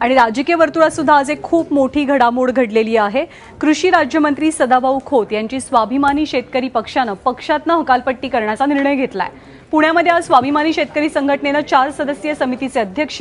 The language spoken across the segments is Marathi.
आणि राजकीय वर्तुळात सुद्धा आज एक खूप मोठी घडामोड घडलेली आहे. कृषी राज्यमंत्री सदाभाऊ खोत यांची स्वाभिमानी शेतकरी पक्षानं पक्षातनं हकालपट्टी करण्याचा निर्णय घेतलाय. पुण्यामध्ये आज स्वाभिमानी शेतकरी संघटनेनं चार सदस्यीय समितीचे अध्यक्ष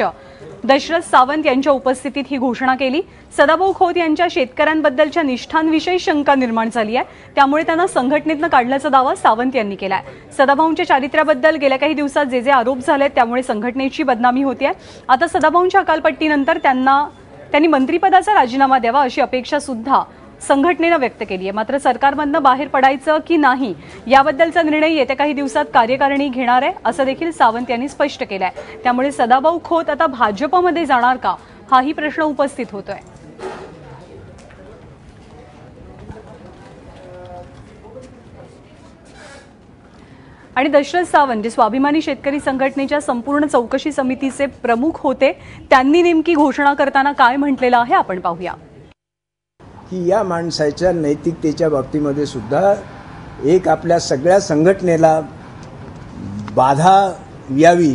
दशरथ सावंत यांच्या उपस्थितीत ही घोषणा केली. सदाभाऊ खोत यांच्या शेतकऱ्यांबद्दलच्या निष्ठांविषयी शंका निर्माण झाली आहे. त्यामुळे त्यांना संघटनेतनं काढल्याचा दावा सावंत यांनी केलाय. सदाभाऊंच्या चारित्र्याबद्दल गेल्या काही दिवसात जे जे आरोप झालेत त्यामुळे संघटनेची बदनामी होतीये आता सदाभाऊंच्या अकालपट्टीनंतर त्यांना त्यांनी मंत्रिपदाचा राजीनामा द्यावा अशी अपेक्षा सुद्धा संघटनेनं व्यक्त केली आहे मात्र सरकारमधनं बाहेर पडायचं की नाही याबद्दलचा निर्णय येत्या काही दिवसात कार्यकारिणी घेणार आहे असं देखील सावंत यांनी स्पष्ट केलं आहे त्यामुळे सदाभाऊ खोत आता भाजपमध्ये जाणार का हाही प्रश्न उपस्थित होतोय. आणि दशरथ सावंत जे स्वाभिमानी शेतकरी संघटनेच्या संपूर्ण चौकशी समितीचे प्रमुख होते त्यांनी नेमकी घोषणा करताना काय म्हटलेलं आहे आपण पाहूया. की या माणसाच्या नैतिकतेच्या बाबतीमध्ये सुद्धा एक आपल्या सगळ्या संघटनेला बाधा यावी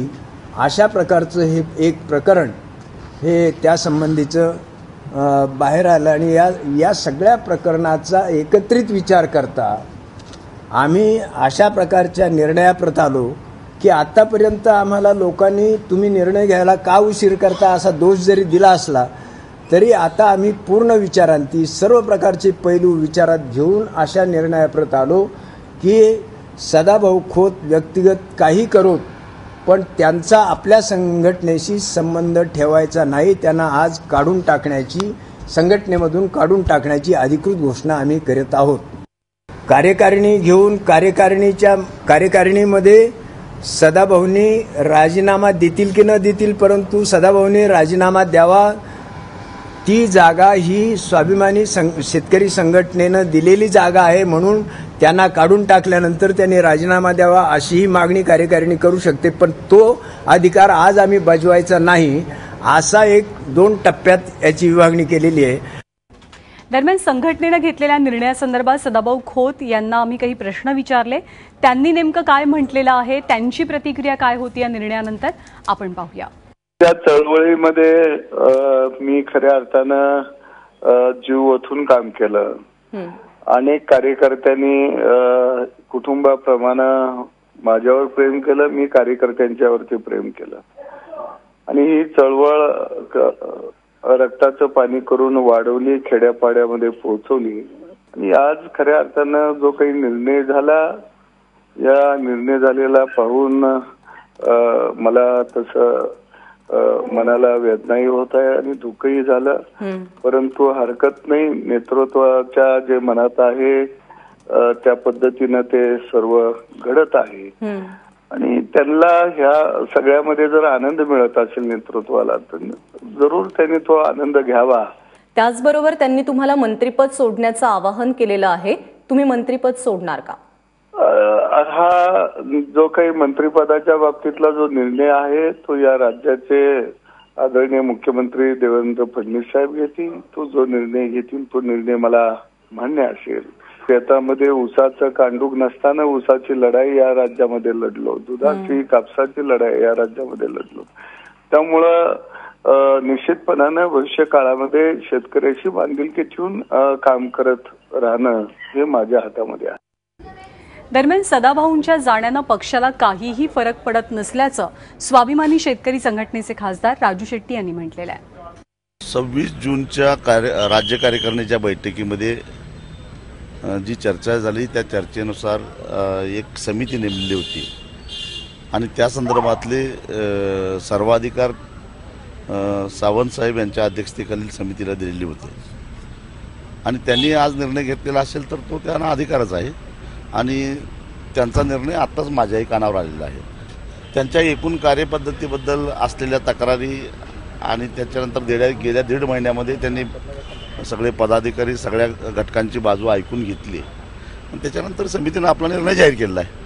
अशा प्रकारचं हे एक प्रकरण हे त्यासंबंधीचं बाहेर आलं. आणि या या सगळ्या प्रकरणाचा एकत्रित विचार करता आम्ही अशा प्रकारच्या निर्णयाप्रत आलो की आत्तापर्यंत आम्हाला लोकांनी तुम्ही निर्णय घ्यायला का उशीर करता असा दोष जरी दिला असला तरी आता आम्ही पूर्ण विचारांती सर्व प्रकारचे पैलू विचारात घेऊन अशा निर्णयाप्रत आलो की सदाभाऊ खोत व्यक्तिगत काही करोत पण त्यांचा आपल्या संघटनेशी संबंध ठेवायचा नाही त्यांना आज काढून टाकण्याची संघटनेमधून काढून टाकण्याची अधिकृत घोषणा आम्ही करत आहोत. कार्यकारिणी घेऊन कार्यकारिणीच्या कार्यकारिणीमध्ये सदाभाऊंनी राजीनामा देतील की न देतील परंतु सदाभाऊंनी राजीनामा द्यावा ती जागा ही स्वाभिमानी संघ शेतकरी संघटनेनं दिलेली जागा आहे म्हणून त्यांना काढून टाकल्यानंतर त्यांनी राजीनामा द्यावा अशीही मागणी कार्यकारिणी करू शकते. पण तो अधिकार आज आम्ही बजवायचा नाही असा एक दोन टप्प्यात याची विभागणी केलेली आहे. दरम्यान संघटनेनं घेतलेल्या निर्णयासंदर्भात सदाभाऊ खोत यांना आम्ही काही प्रश्न विचारले. त्यांनी नेमकं काय म्हटलेलं आहे? त्यांची प्रतिक्रिया काय होती या निर्णयानंतर? आपण पाहूया. त्या चळवळीमध्ये मी खऱ्या अर्थानं जीव ओतून काम केलं. अनेक कार्यकर्त्यांनी कुटुंबाप्रमाणे माझ्यावर प्रेम केलं मी कार्यकर्त्यांच्यावरती प्रेम केलं. आणि ही चळवळ रक्ताचं पाणी करून वाढवली खेड्यापाड्यामध्ये पोहोचवली. आणि आज खऱ्या अर्थानं जो काही निर्णय झाला या निर्णय झालेला पाहून मला तसं मनाला वेदनाही होत आहे आणि दुःखही झालं. परंतु हरकत नाही नेतृत्वाच्या जे मनात आहे त्या पद्धतीनं ते सर्व घडत आहे. आणि त्यांना ह्या सगळ्यामध्ये जर आनंद मिळत असेल नेतृत्वाला तर जरूर त्यांनी तो आनंद घ्यावा. त्याचबरोबर त्यांनी तुम्हाला मंत्रिपद सोडण्याचं आवाहन केलेलं आहे. तुम्ही मंत्रिपद सोडणार का? हा जो काही मंत्रिपदाच्या बाबतीतला जो निर्णय आहे तो या राज्याचे आदरणीय मुख्यमंत्री देवेंद्र फडणवीस साहेब घेतील. तो जो निर्णय घेतील तो निर्णय मला मान्य असेल. शेतामध्ये ऊसाचं कांडूक नसताना ऊसाची लढाई या राज्यामध्ये लढलो. दुधाची कापसाची लढाई या राज्यामध्ये लढलो. त्यामुळं निश्चितपणानं भविष्य काळामध्ये शेतकऱ्याशी बांधिलकी ठेवून काम करत राहणं हे माझ्या हातामध्ये आहे. दरम्यान सदाभाऊंच्या जाण्यानं पक्षाला काहीही फरक पडत नसल्याचं स्वाभिमानी शेतकरी संघटनेचे खासदार राजू शेट्टी यांनी म्हटलेलं आहे. सव्वीस जूनच्या कार्य राज्य कार्यकारिणीच्या बैठकीमध्ये जी चर्चा झाली त्या चर्चेनुसार एक समिती नेमलेली होती. आणि त्या संदर्भातले सर्वाधिकार सावंतसाहेब यांच्या अध्यक्षतेखालील समितीला दिलेली होती. आणि त्यांनी आज निर्णय घेतलेला असेल तर तो त्यांना अधिकारच आहे. आणि त्यांचा निर्णय आत्ताच माझ्याही कानावर आलेला आहे. त्यांच्या एकूण कार्यपद्धतीबद्दल असलेल्या तक्रारी आणि त्याच्यानंतर गेल्या गेल्या दीड महिन्यामध्ये त्यांनी सगळे पदाधिकारी सगळ्या घटकांची बाजू ऐकून घेतली. त्याच्यानंतर समितीनं आपला निर्णय जाहीर केलेला आहे.